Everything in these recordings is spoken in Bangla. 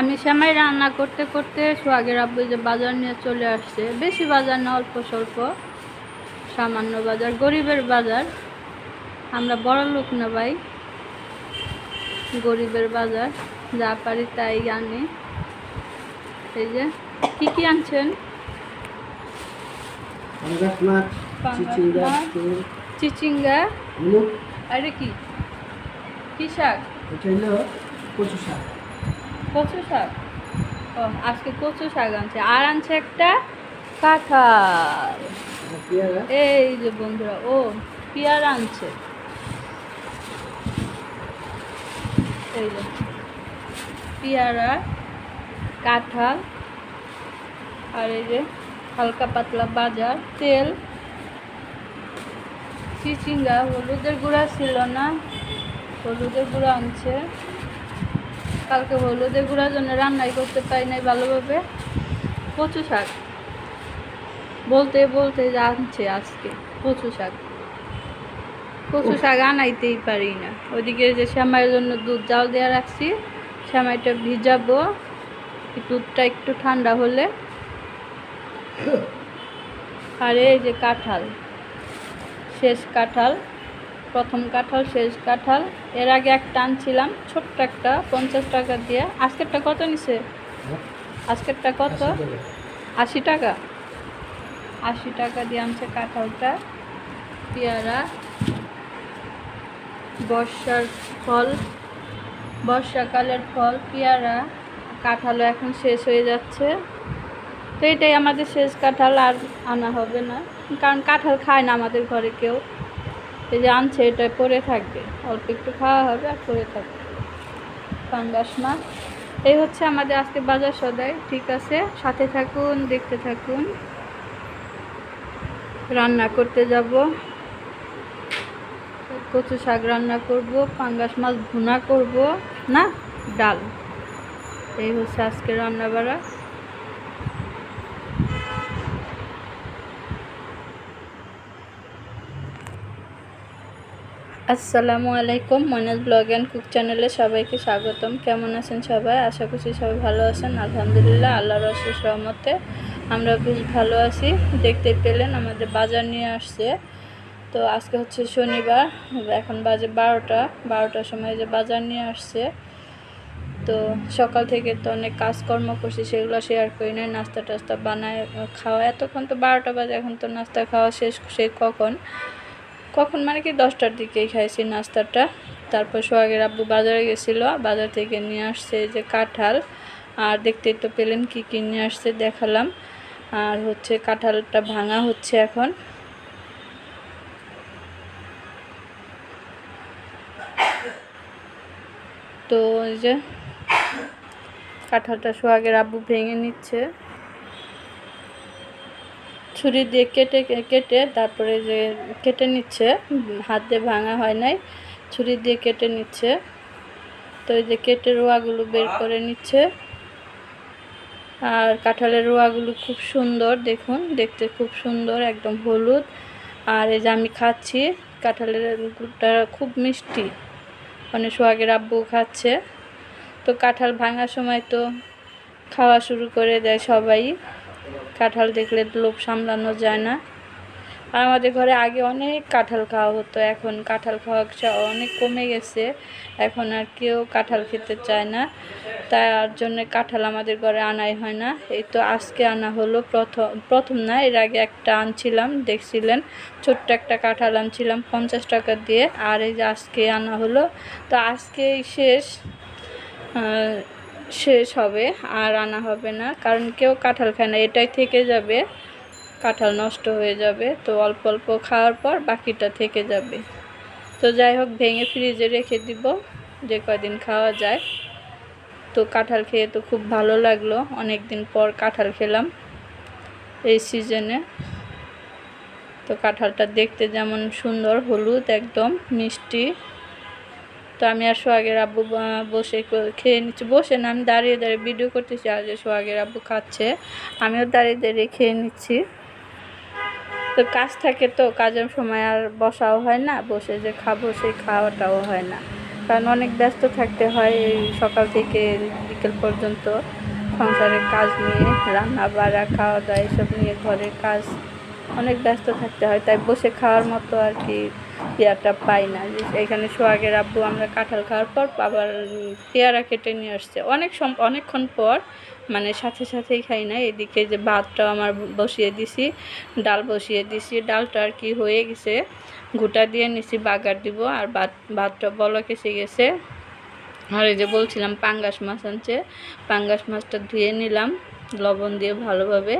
আমি সেমাই রান্না করতে করতে সোহাগের আব্বু যে বাজার নিয়ে চলে আসছে বেশি বাজার না অল্প স্বল্প। সামান্য বাজার গরিবের বাজার। আমরা বড় লোক না ভাই গরিবের বাজার যা পারি তাই আনি। এই যে কি কি আনছেন? চিচিঙ্গা আরে কি? কি শাক? এটা হলো কচু শাক। কচু শাক? ও আজকে কচু শাক আনছে। আর আনছে একটা কাঁঠাল। এই যে বন্ধুরা ও পেয়ারা আনছে। এই যে পেয়ারা কাঁঠাল আর এই যে হালকা পাতলা বাজার তেল। চিচিঙ্গা হলুদের গুঁড়া ছিল না হলুদের গুঁড়া আনছে। কালকে হলুদের গুঁড়ার জন্য রান্নাই করতে পারি নাই ভালোভাবে। কচু শাক। বলতে বলতে জানছে আজকে কচু শাক। কচু শাক আনাইতেই পারি না। ওইদিকে যে শ্যামাইয়ের জন্য দুধ জাল দেওয়া রাখছি শ্যামাইটা ভিজাবো। দুধটা একটু ঠান্ডা হলে। আর এই যে কাঁঠাল শেষ কাঁঠাল। প্রথম কাঁঠাল শেষ কাঁঠাল। এর আগে একটা আনছিলাম ছোট্ট একটা পঞ্চাশ টাকা দিয়ে। আজকেরটা কত নিছে? আজকেরটা কত? আশি টাকা। আশি টাকা? আশি টাকা দিয়ে আনছে কাঁঠালটা। পেয়ারা বর্ষার ফল বর্ষাকালের ফল পেয়ারা কাঁঠালও এখন শেষ হয়ে যাচ্ছে। তো এটাই আমাদের শেষ কাঁঠাল আর আনা হবে না। কারণ কাঁঠাল খায় না আমাদের ঘরে কেউ। এই যে আনছে এটা পরে থাকবে। অল্প একটু খাওয়া হবে আর পরে থাকবে। পাঙ্গাস মাছ। এই হচ্ছে আমাদের আজকে বাজার সদাই। ঠিক আছে, সাথে থাকুন, দেখতে থাকুন। রান্না করতে যাব। কচু শাক রান্না করব, পাঙ্গাস মাছ ভুনা করব, না? ডাল। এই হচ্ছে আজকে রান্না বাড়া আসসালামু আলাইকুম, মনাজ ব্লগ অ্যান্ড কুক চ্যানেলে সবাইকে স্বাগতম। কেমন আছেন সবাই? আশা করছি সবাই ভালো আছেন। আলহামদুলিল্লাহ, আল্লাহর অশেষ রহমতে আমরা বেশ ভালো আছি। দেখতে পেলেন আমাদের বাজার নিয়ে আসছে। তো আজকে হচ্ছে শনিবার, এখন বাজে বারোটা। বারোটার সময় যে বাজার নিয়ে আসছে। তো সকাল থেকে তো অনেক কাজকর্ম করছি, সেগুলো শেয়ার করি নাই নাস্তা টাস্তা বানায়, খাওয়া। এতক্ষণ তো বারোটা বাজে, এখন তো নাস্তা খাওয়া শেষ, সে কখন? কখন মানে কি দশটার দিকেই খাইছি নাস্তাটা। তারপর সোহাগের আব্বু বাজারে গেছিল, বাজার থেকে নিয়ে আসছে যে কাঁঠাল। আর দেখতেই তো পেলেন কি কী নিয়ে আসছে, দেখালাম। আর হচ্ছে কাঁঠালটা ভাঙা হচ্ছে এখন। তো ওই যে কাঁঠালটা সোহাগের আব্বু ভেঙে নিচ্ছে। ছুরি দিয়ে কেটে কেটে তারপরে যে কেটে নিচ্ছে হাত দিয়ে ভাঙা হয় নাই ছুরি দিয়ে কেটে নিচ্ছে। তো এই যে কেটে রোয়াগুলো বের করে নিচ্ছে। আর কাঁঠালের রোয়াগুলো খুব সুন্দর দেখুন দেখতে খুব সুন্দর একদম হলুদ। আর এই যে আমি খাচ্ছি কাঁঠালের গুড়টা খুব মিষ্টি। মানে সোহাগের আব্বু খাচ্ছে। তো কাঁঠাল ভাঙার সময় তো খাওয়া শুরু করে দেয় সবাই। কাঁঠাল দেখলে লোভ সামলানো যায় না। আর আমাদের ঘরে আগে অনেক কাঁঠাল খাওয়া হতো, এখন কাঁঠাল খাওয়া অনেক কমে গেছে। এখন আর কেউ কাঁঠাল খেতে চায় না। তার জন্য কাঁঠাল আমাদের ঘরে আনাই হয় না। এই তো আজকে আনা হলো প্রথম প্রথম না, এর আগে একটা আনছিলাম, দেখছিলেন? ছোট্ট একটা কাঁঠাল আনছিলাম পঞ্চাশ টাকা দিয়ে, আর এই যে আজকে আনা হলো। তো আজকেই শেষ। শেষ হবে, আর আনা হবে না। কারণ কেউ কাঁঠাল খায় না, এটাই থেকে যাবে। কাঁঠাল নষ্ট হয়ে যাবে, তো অল্প অল্প খাওয়ার পর বাকিটা থেকে যাবে। তো যাই হোক, ভেঙে ফ্রিজে রেখে দিব, যে কয়দিন খাওয়া যায়। তো কাঁঠাল খেয়ে তো খুব ভালো লাগল অনেক দিন পর কাঁঠাল খেলাম এই সিজনে। তো কাঁঠালটা দেখতে যেমন সুন্দর, হলুদ একদম, মিষ্টি। তো আমি আর সোহাগের আব্বু বসে খেয়ে নিচ্ছি। বসে না, আমি দাঁড়িয়ে দাঁড়িয়ে ভিডিও করতেছি, আর যে সোহাগের আব্বু খাচ্ছে, আমিও দাঁড়িয়ে দাঁড়িয়ে খেয়ে নিচ্ছি। তো কাজ থাকে তো, কাজের সময় আর বসাও হয় না, বসে যে খাব সেই খাওয়াটাও হয় না। কারণ অনেক ব্যস্ত থাকতে হয় এই সকাল থেকে বিকেল পর্যন্ত। সংসারের কাজ নিয়ে রান্না বাড়া খাওয়া দাওয়া এসব নিয়ে ঘরের কাজ অনেক ব্যস্ত থাকতে হয়, তাই বসে খাওয়ার মতো আর কি পেয়ারটা পাই না। এখানে সোহাগের আব্বু আমরা কাঁঠাল খাওয়ার পর আবার পেয়ারা কেটে নিয়ে আসছে। অনেক সম, অনেকক্ষণ পর মানে সাথে সাথেই খাই না, এদিকে যে ভাতটাও আমার বসিয়ে দিছি, ডাল বসিয়ে দিছি, ডালটা আর কি হয়ে গেছে। গোটা দিয়ে নিছি, বাগার দিব, আর ভাত, ভাতটা বলক এসে গেছে। আর এই যে বলছিলাম, পাঙ্গাস মাছ আনছে, পাঙ্গাস মাছটা ধুয়ে নিলাম, লবণ দিয়ে ভালোভাবে।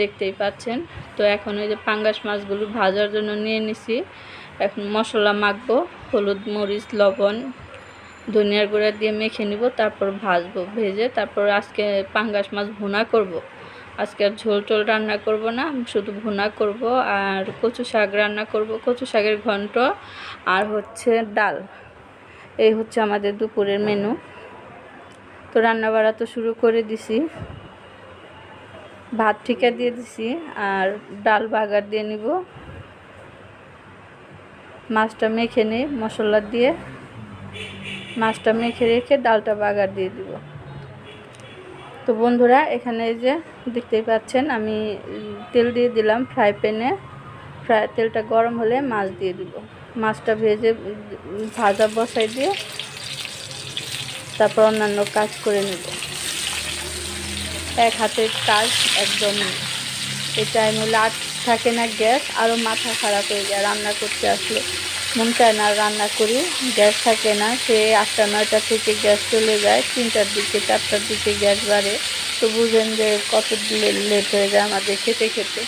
দেখতেই পাচ্ছেন। তো এখন ওই যে পাঙ্গাস মাছগুলো ভাজার জন্য নিয়ে নিছি। এখন মশলা মাখবো, হলুদ, মরিচ, লবণ, ধনিয়ার গুঁড়া দিয়ে মেখে নিব, তারপর ভাজবো, ভেজে তারপর আজকে পাঙ্গাস মাছ ভুনা করব। আজকে আর ঝোল টোল রান্না করব না, শুধু ভুনা করব আর কচু শাক রান্না করব, কচু শাকের ঘন্ট আর হচ্ছে ডাল। এই হচ্ছে আমাদের দুপুরের মেনু। তো রান্না বাড়া তো শুরু করে দিছি। ভাত ঠিকা দিয়ে দিছি আর ডাল বাগার দিয়ে নিব। মাছটা মেখে নিই, মশলা দিয়ে। মাছটা মেখে রেখে ডালটা বাগার দিয়ে দিব। তো বন্ধুরা, এখানে এই যে দেখতেই পাচ্ছেন, আমি তেল দিয়ে দিলাম ফ্রাই প্যানে। ফ্রাই তেলটা গরম হলে মাছ দিয়ে দিব। মাছটা ভেজে ভাজা বসাই দিয়ে তারপর অন্যান্য কাজ করে নেব। এক হাতের কাজ একদম এই টাইম হলে থাকে না গ্যাস আরও মাথা খারাপ হয়ে যায়, রান্না করতে আসলে। মন চায় না রান্না করি, গ্যাস থাকে না, সে আটটা, নয়টা থেকে গ্যাস চলে যায়, তিনটার দিকে, চারটার দিকে গ্যাস বাড়ে। তো বুঝেন যে কত লেট হয়ে যায় আমাদের খেতে খেতে।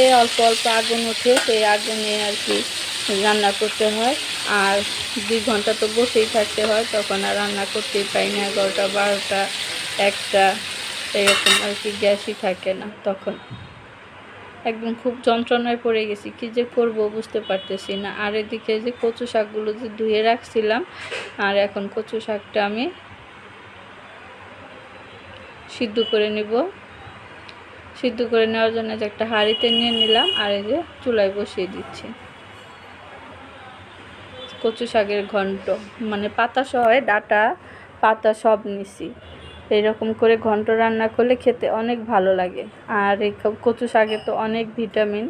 এই অল্প অল্প আগুন ওঠে, সেই আগুনে আর কি রান্না করতে হয়। আর দুই ঘণ্টা তো বসেই থাকতে হয়, তখন আর রান্না করতেই পাই না, এগারোটা, বারোটা, একটা। এরকম আর কি গ্যাসই থাকে না তখন। একদম খুব যন্ত্রণায় পড়ে গেছি, কি যে করব বুঝতে পারতেছি না। আর এদিকে যে কচু শাকগুলো যে ধুয়ে রাখছিলাম, আর এখন কচু শাকটা আমি সিদ্ধ করে নিব। সিদ্ধ করে নেওয়ার জন্য যে একটা হাঁড়িতে নিয়ে নিলাম, আর এই যে চুলায় বসিয়ে দিচ্ছি। কচু শাকের ঘন্ট মানে পাতা সহ, ডাটা, পাতা সব নিছি। এইরকম করে ঘন্ট রান্না করলে খেতে অনেক ভালো লাগে। আর এই কচু শাকে তো অনেক ভিটামিন।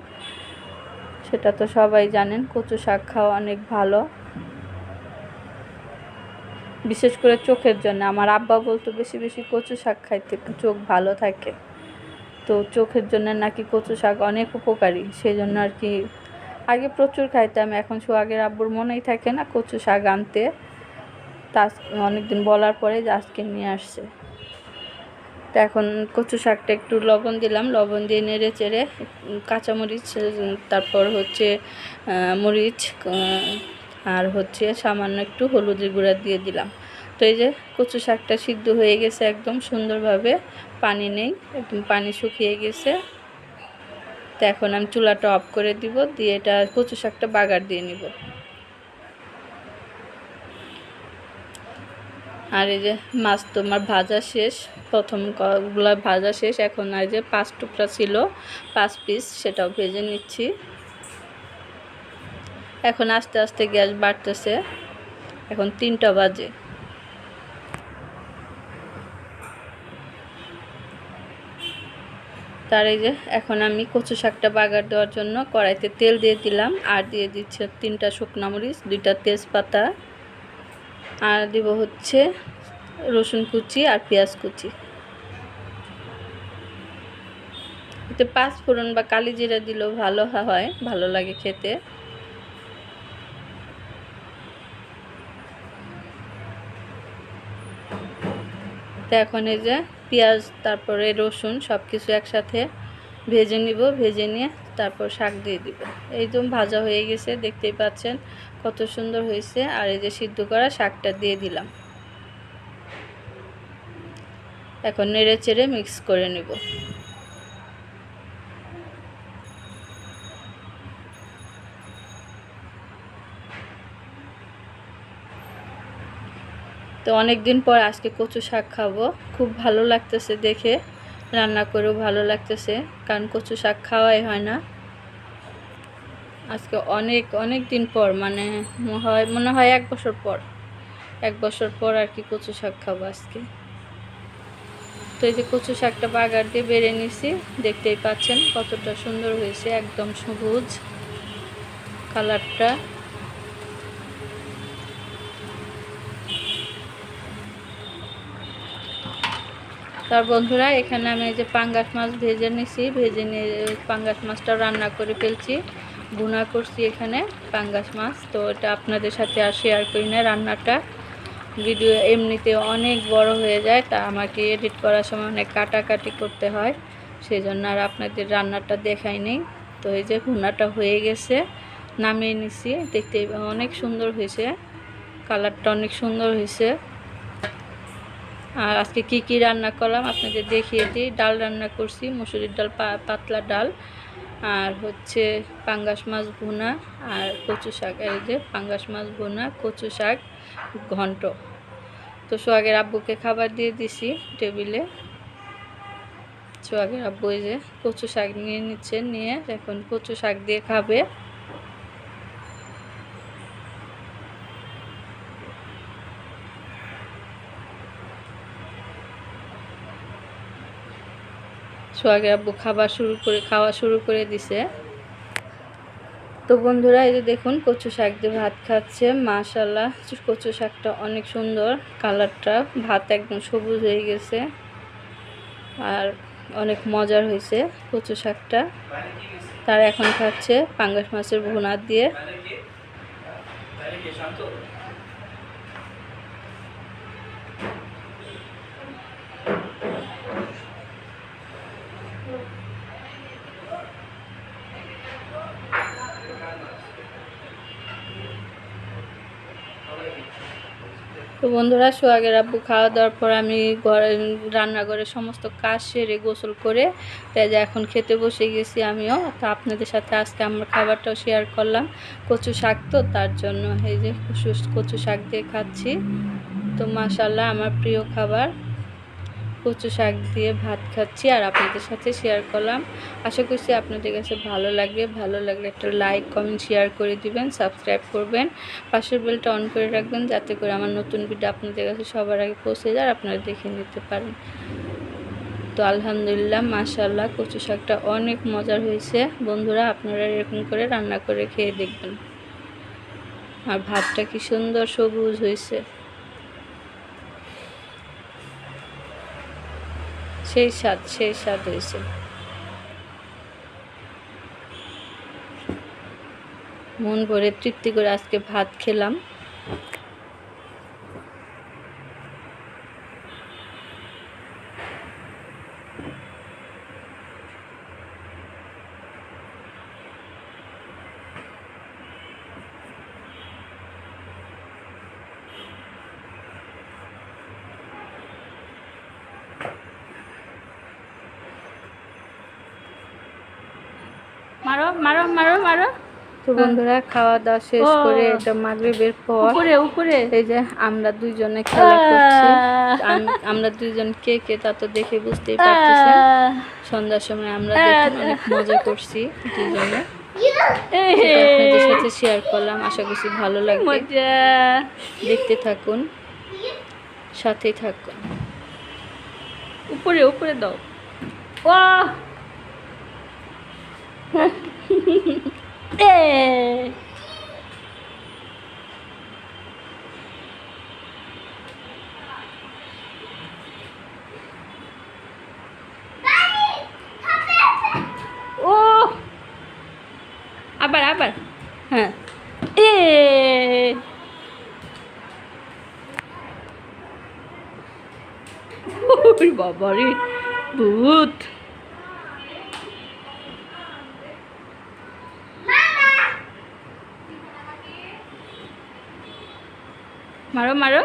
সেটা তো সবাই জানেন, কচু শাক খাওয়া অনেক ভালো। বিশেষ করে চোখের জন্য। আমার আব্বা বলতো, বেশি বেশি কচু শাক খাইতে চোখ ভালো থাকে। তো চোখের জন্য নাকি কচু শাক অনেক উপকারী। সেই জন্য আর কি আগে প্রচুর খাইতাম। এখন সোহাগের আব্বুর মনেই থাকে না কচু শাক আনতে। তা অনেকদিন বলার পরে যে আজকে নিয়ে আসছে। তো এখন কচু শাকটা একটু লবণ দিলাম, লবণ দিয়ে নেড়ে চেড়ে কাঁচামরিচ, তারপর হচ্ছে মরিচ আর হচ্ছে সামান্য একটু হলুদের গুঁড়া দিয়ে দিলাম। তো এই যে কচু শাকটা সিদ্ধ হয়ে গেছে একদম সুন্দরভাবে, পানি নেই, একদম পানি শুকিয়ে গেছে। তো এখন আমি চুলাটা অফ করে দিব, দিয়ে এটা কচু শাকটা বাগার দিয়ে নিব। আর এই যে মাছ তোমার ভাজা শেষ, প্রথমগুলা ভাজা শেষ, এখন আর যে পাঁচ টুকরা ছিল, পাঁচ পিস সেটাও ভেজে নিচ্ছি। এখন আস্তে আস্তে গ্যাস বাড়তেছে, এখন তিনটা বাজে। তার এই যে এখন আমি কচু শাকটা বাগার দেওয়ার জন্য কড়াইতে তেল দিয়ে দিলাম, আর দিয়ে দিচ্ছে তিনটা শুকনা মরিচ, দুইটা তেজপাতা আর দিব হচ্ছে রসুন কুচি আর পেঁয়াজ কুচি। এতে পাঁচ ফোড়ন বা কালি জিরা দিলেও ভালো হয়, ভালো লাগে খেতে। এখন এই যে পেঁয়াজ, তারপরে রসুন সব কিছু একসাথে ভেজে নিব, ভেজে নিয়ে তারপর শাক দিয়ে দিব। তো ভাজা হয়ে গেছে, দেখতেই পাচ্ছেন। কত সুন্দর হয়েছে। আর এই যে সিদ্ধ করা শাকটা দিয়ে দিলাম। এখন নেড়ে চেড়ে মিক্স করে নিব। তো অনেক দিন পর আজকে কচু শাক খাব। খুব ভালো লাগতেছে দেখে। রান্না করেও ভালো লাগতেছে। কারণ কচু শাক খাওয়াই হয় না। আজকে অনেক অনেক দিন পর মানে হয়, মনে হয় এক বছর পর। এক বছর পর আর কি কচু শাক খাব আজকে। তো এই যে কচু শাকটা বাগার দিয়ে বেড়ে নিছি দেখতেই পাচ্ছেন কতটা সুন্দর হয়েছে, একদম সবুজ কালারটা। তার বন্ধুরা, এখানে আমি এই যে পাঙ্গাস মাছ ভেজে নিছি, ভেজে নিয়ে পাঙ্গাস মাছটা রান্না করে ফেলছি। ভুনা করছি এখানে, পাঙ্গাস মাছ। তো এটা আপনাদের সাথে আর শেয়ার করি না, রান্নাটা। ভিডিও এমনিতে অনেক বড় হয়ে যায়, তা আমাকে এডিট করার সময় অনেক কাটাকাটি করতে হয়। সেই জন্য আর আপনাদের রান্নাটা দেখাই নেই। তো এই যে ভুনাটা হয়ে গেছে, নামিয়ে নিছি। দেখতে অনেক সুন্দর হয়েছে, কালারটা অনেক সুন্দর হয়েছে। আর আজকে কি কি রান্না করলাম, আপনাদের দেখিয়ে দিই। ডাল রান্না করছি, মুসুরির ডাল পাতলা ডাল। আর হচ্ছে পাঙ্গাস মাছ ভুনা আর কচু শাক, এই যে পাঙ্গাস মাছ ভুনা, কচু শাক, ঘন্ট। তো সোহাগের আব্বুকে খাবার দিয়ে দিছি টেবিলে। সোহাগের আব্বু এই যে কচু শাক নিয়ে নিচ্ছে, নিয়ে এখন কচু শাক দিয়ে খাবে। সোহাগের আব্বু খাবার শুরু করে, খাওয়া শুরু করে দিছে। তো বন্ধুরা, এই যে দেখুন, কচু শাক দিয়ে ভাত খাচ্ছে। মাশাল্লাহ কচু শাকটা অনেক সুন্দর। কালারটা, ভাত একদম সবুজ হয়ে গেছে। আর অনেক মজার হয়েছে কচু শাকটা। তারা এখন খাচ্ছে পাঙ্গাস মাছের ভুনা দিয়ে। তো বন্ধুরা, সোহাগের আব্বু খাওয়া দাওয়ার পর আমি ঘরে, রান্নাঘরে সমস্ত কাজ সেরে গোসল করে তাই যে এখন খেতে বসে গেছি আমিও। তো আপনাদের সাথে আজকে আমার খাবারটাও শেয়ার করলাম, কচু শাক তো, তার জন্য এই যে কচু- কচু শাক দিয়ে খাচ্ছি। তো মাশাল্লাহ আমার প্রিয় খাবার। কচু শাক দিয়ে ভাত খাচ্ছি আর আপনাদের সাথে শেয়ার করলাম। আশা করছি আপনাদের কাছে ভালো লাগবে। ভালো লাগলে একটা লাইক কমেন্ট শেয়ার করে দিবেন সাবস্ক্রাইব করবেন। পাশের বেলটা অন করে রাখবেন যাতে করে আমার নতুন ভিডিও আপনাদের কাছে সবার আগে পৌঁছে যায় আর আপনারা দেখে নিতে পারেন। তো আলহামদুলিল্লাহ মাশাল্লাহ কচু শাকটা অনেক মজার হয়েছে। বন্ধুরা, আপনারা এরকম করে রান্না করে খেয়ে দেখবেন। আর ভাতটা কি সুন্দর সবুজ হয়েছে। সেই স্বাদ সেই স্বাদ হয়েছে। মন ভরে তৃপ্তি করে আজকে ভাত খেলাম। মারো মারো মারো মারো। তো বন্ধুরা খাওয়া দাওয়া শেষ করে এটা মাগরিবের পর উপরে উপরে। এই যে আমরা দুইজনে খেলা করছি। আমরা দুইজন কে কে তা তো দেখে বুঝতেই পারতেছেন সন্ধ্যার সময় আমরা অনেক মজা করছি দুইজনে। আপনাদের সাথে শেয়ার করলাম। আশা করছি ভালো লাগবে। দেখতে থাকুন। সাথেই থাকুন। উপরে উপরে দাও ওয়াহ এ ও আবার আবার হ্যাঁ এ ওরে ভূত। মারো মারো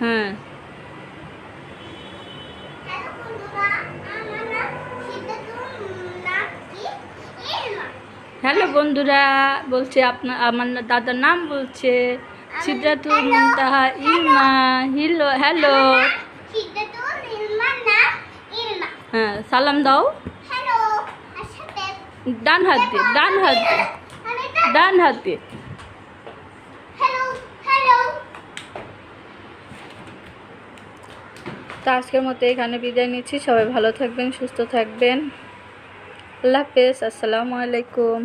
হ্যাঁ হ্যালো বন্ধুরা বলছে আপনার আমার দাদার নাম বলছে। সিদ্ধাতুল মুনতাহা ইলমা, হিলো, হ্যালো। হ্যাঁ সালাম দাও। ডান হাত দিয়ে, ডান হাত দিয়ে, ডান হাত দিয়ে। তো আজকের মতো এখানে বিদায় নিচ্ছি। সবাই ভালো থাকবেন, সুস্থ থাকবেন। আল্লাহ হাফেজ, আসসালামু আলাইকুম।